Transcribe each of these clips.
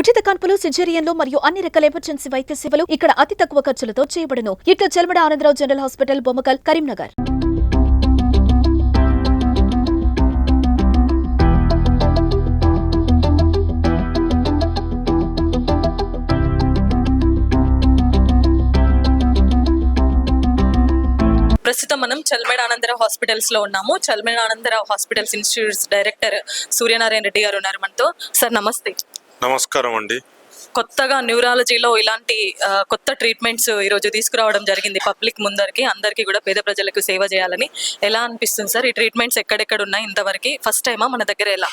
ఉచిత కాన్పులు సిజేరియన్లు మరియు అన్ని రకాల ఎమర్జెన్సీ వైద్య సేవలు ఇక్కడ అతి తక్కువ ఖర్చులతో చేయబడును. ఇట్లు చెల్మడ ఆనందరావు జనరల్ హాస్పిటల్ బొమ్మకల్ కరీంనగర్. ప్రస్తుతం మనం చల్మేడ ఆనందరావు హాస్పిటల్స్లో ఉన్నాము. Chalmeda Anandrao hospitals institutes director Suryanarayana Reddy గారు ఉన్నారు మనతో. సార్ నమస్తే. నమస్కారం అండి. కొత్తగా న్యూరాలజీలో ఇలాంటి కొత్త ట్రీట్మెంట్స్ ఈరోజు తీసుకురావడం జరిగింది పబ్లిక్ ముందరికి అందరికీ కూడా పేద ప్రజలకు సేవ చేయాలని. ఎలా అనిపిస్తుంది సార్? ఈ ట్రీట్మెంట్స్ ఎక్కడెక్కడ ఉన్నాయి? ఇంతవరకు ఫస్ట్ టైమా? మన దగ్గర ఎలా?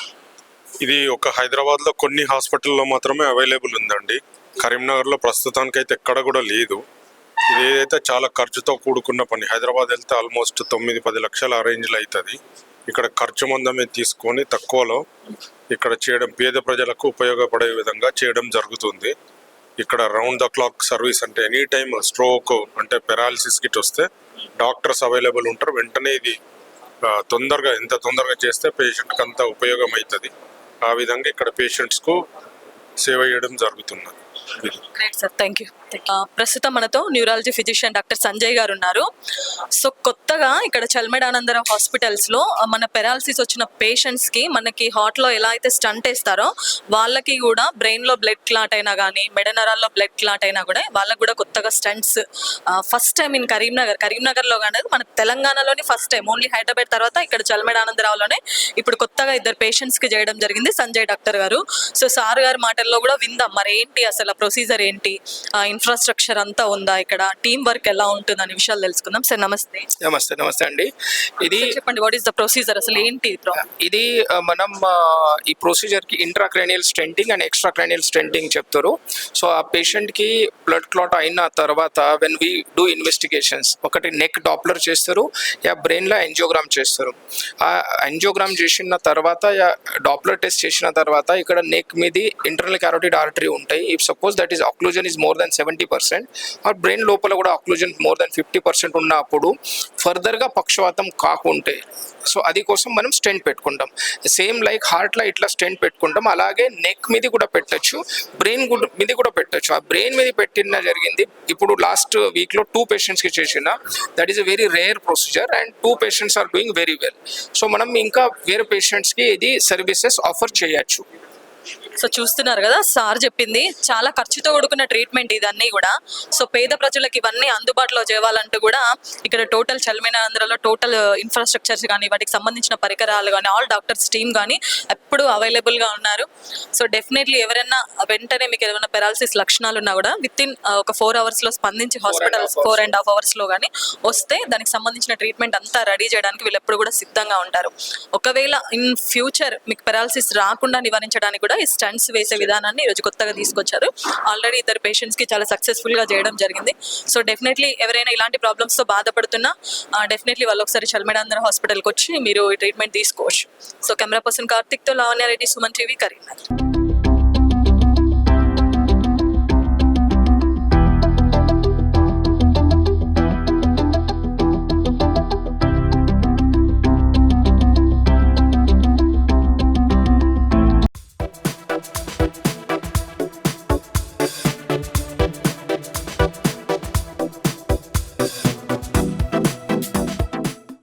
ఇది ఒక హైదరాబాద్లో కొన్ని హాస్పిటల్లో మాత్రమే అవైలబుల్ ఉందండి. కరీంనగర్లో ప్రస్తుతానికి అయితే ఎక్కడ కూడా లేదు. ఇది ఏదైతే చాలా ఖర్చుతో కూడుకున్న పని హైదరాబాద్ వెళ్తే ఆల్మోస్ట్ తొమ్మిది పది లక్షల రేంజ్లో అవుతుంది ఇక్కడ ఖర్చు మందమే తీసుకొని తక్కువలో ఇక్కడ చేయడం పేద ప్రజలకు ఉపయోగపడే విధంగా చేయడం జరుగుతుంది. ఇక్కడ రౌండ్ ద క్లాక్ సర్వీస్ అంటే ఎనీ టైమ్ స్ట్రోక్ అంటే పెరాలిసిస్ గిట్ వస్తే డాక్టర్స్ అవైలబుల్ ఉంటారు. వెంటనే ఇది తొందరగా ఎంత తొందరగా చేస్తే పేషెంట్కి అంత ఉపయోగం అవుతుంది ఆ విధంగా ఇక్కడ పేషెంట్స్కు సేవ చేయడం జరుగుతున్నది. గ్రేట్ సార్ థ్యాంక్ యూ ప్రస్తుతం మనతో న్యూరాలజీ ఫిజిషియన్ డాక్టర్ సంజయ్ గారు ఉన్నారు. సో కొత్తగా ఇక్కడ చల్మెడానందరం హాస్పిటల్స్లో మన పెరాలసిస్ వచ్చిన పేషెంట్స్కి మనకి హార్ట్లో ఎలా అయితే స్టంట్ వేస్తారో వాళ్ళకి కూడా బ్రెయిన్లో బ్లడ్ క్లాట్ అయినా కానీ మెడ నరాల్లో బ్లడ్ క్లాట్ అయినా కూడా వాళ్ళకి కూడా కొత్తగా stents first time in Karimnagar కరీంనగర్లో కానీ మన తెలంగాణలోని ఫస్ట్ టైం ఓన్లీ హైదరాబాద్ తర్వాత ఇక్కడ చల్మెడానందరావులోనే ఇప్పుడు కొత్తగా ఇద్దరు పేషెంట్స్కి చేయడం జరిగింది సంజయ్ డాక్టర్ గారు. సో సార్ గారి మాటల్లో కూడా విందాం. మరి ఏంటి అసలు ప్రొసీజర్ ఏంటి? ఇన్ఫ్రాస్ట్రక్చర్ అంతా ఉందా? ఇక్కడ టీం వర్క్ ఎలా ఉంటుంది అనే విషయాలు తెలుసుకుందాం. సార్ నమస్తే. నమస్తే నమస్తే అండి. ఇది చెప్పండి వాట్ ఈస్ ద ప్రొసీజర్ అసలు ఏంటి ఇది? మనం ఈ ప్రొసీజర్కి intracranial stenting and extra cranial stenting చెప్తారు. సో ఆ పేషెంట్కి బ్లడ్ క్లాట్ అయిన తర్వాత వెన్ వి డూ ఇన్వెస్టిగేషన్స్ ఒకటి నెక్ డాప్లర్ చేస్తారు యా బ్రెయిన్లో ఎంజియోగ్రామ్ చేస్తారు. ఆ ఎంజియోగ్రామ్ చేసిన తర్వాత యా డాప్లర్ టెస్ట్ చేసిన తర్వాత ఇక్కడ నెక్ మీది ఇంటర్నల్ క్యారోటిడ్ ఆర్టరీ ఉంటాయి. If suppose that is occlusion is more than seventy percent ఆ బ్రెయిన్ లోపల కూడా occlusion more than fifty percent ఉన్నప్పుడు ఫర్దర్గా పక్షవాతం కాకుంటే సో అది కోసం మనం స్టెంట్ పెట్టుకుంటాం. సేమ్ లైక్ హార్ట్లో ఇట్లా స్టెంట్ పెట్టుకుంటాం. అలాగే నెక్ మీద కూడా పెట్టచ్చు బ్రెయిన్ మీద కూడా పెట్టచ్చు. ఆ బ్రెయిన్ మీద పెట్టిన జరిగింది ఇప్పుడు లాస్ట్ వీక్లో టూ పేషెంట్స్కి చేసిన that is a very rare procedure and two patients are doing very well so మనం ఇంకా వేరే పేషెంట్స్కి ఇది సర్వీసెస్ ఆఫర్ చేయొచ్చు. సో చూస్తున్నారు కదా సార్ చెప్పింది. చాలా ఖర్చుతో కూడుకున్న ట్రీట్మెంట్ ఇదన్నీ కూడా. సో పేద ప్రజలకు ఇవన్నీ అందుబాటులో చేయాలంటూ కూడా ఇక్కడ టోటల్ చల్మైన ఆంధ్రలో టోటల్ ఇన్ఫ్రాస్ట్రక్చర్స్ కానీ వాటికి సంబంధించిన పరికరాలు కానీ ఆల్ డాక్టర్స్ టీమ్ కానీ ఎప్పుడు అవైలబుల్గా ఉన్నారు. సో డెఫినెట్లీ ఎవరైనా వెంటనే మీకు ఏమైనా పెరాలసిస్ లక్షణాలు ఉన్నా కూడా విత్ ఇన్ ఒక ఫోర్ అవర్స్లో స్పందించి హాస్పిటల్స్. ఫోర్ అండ్ హాఫ్ అవర్స్లో కానీ వస్తే దానికి సంబంధించిన ట్రీట్మెంట్ అంతా రెడీ చేయడానికి వీళ్ళు ఎప్పుడు కూడా సిద్ధంగా ఉంటారు. ఒకవేళ ఇన్ ఫ్యూచర్ మీకు పెరాలసిస్ రాకుండా నివారించడానికి కూడా ఈ స్టంట్స్ వేసే విధానాన్ని ఈరోజు కొత్తగా తీసుకొచ్చారు. ఆల్రెడీ ఇద్దరు పేషెంట్స్కి చాలా సక్సెస్ఫుల్గా చేయడం జరిగింది. సో డెఫినెట్లీ ఎవరైనా ఇలాంటి ప్రాబ్లమ్స్తో బాధపడుతున్నా డెఫినెట్లీ వాళ్ళు ఒకసారి చల్మేడాంధ్ర హాస్పిటల్కి వచ్చి మీరు ఈ ట్రీట్మెంట్ తీసుకోవచ్చు. సో కెమెరా పర్సన్ కార్తిక్తో లావణ్య రెడ్డి సుమన్ టీవీ కరీంనగర్.